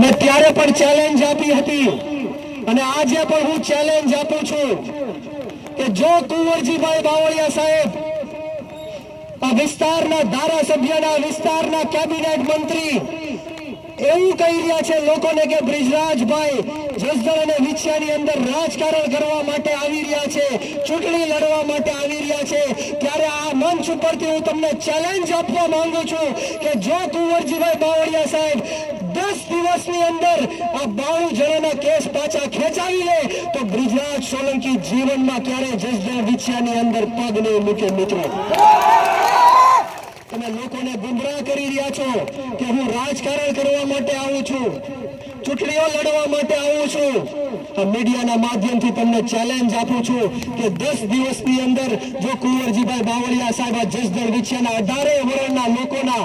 મેં ત્યારે પણ ચેલેન્જ આપી હતી. અને આજે પણ હું ચેલેન્જ આપું છું કે જો કુંવરજીભાઈ બાવળિયા સાહેબ આ વિસ્તારના ધારાસભ્યના, વિસ્તારના કેબિનેટ મંત્રી એવું કહી રહ્યા છે લોકોને કે બ્રિજરાજભાઈ જસદણ અને વિછિયાની અંદર રાજકારણ કરવા માટે આવી રહ્યા છે, ચૂંટણી લડવા માટે આવી રહ્યા છે. ત્યારે આ મંચ ઉપરથી હું તમને ચેલેન્જ આપવા માંગુ છું કે જો કુંવરજીભાઈ બાવળિયા સાહેબ દસ દિવસની અંદર આ બાણું જણાના કેસ પાછા ખેંચાવી લે, તો બ્રિજરાજ સોલંકી જીવનમાં ક્યારે જસદણ વિછ્યાની અંદર પગ નહીં મૂકે મિત્રો. તમે લોકોને ગુમરાહ કરી રહ્યા છો કે હું રાજકારણ કરવા માટે આવું છું, ચૂંટણીઓ લડવા માટે આવું છું. મીડિયાના માધ્યમથી તમને ચેલેન્જ આપું છું કે દસ દિવસની અંદર જો કુંવરજીભાઈ બાવળિયા સાહેબ જસદણ વિછિયાના અઢારે વર્ણના લોકોના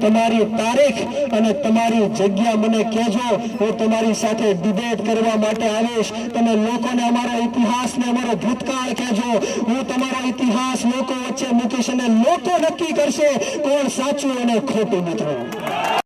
તમારી તારીખ અને તમારી જગ્યા મને કહેજો. હું તમારી સાથે ડિબેટ કરવા માટે આવીશ. તમે લોકોને અમારા ઇતિહાસને અમારો ભૂતકાળ કહેજો. હું તમારો ઇતિહાસ લોકો વચ્ચે મૂકીશ અને લોકો નક્કી કરશે કોણ સાચું અને ખોટું મિત્રો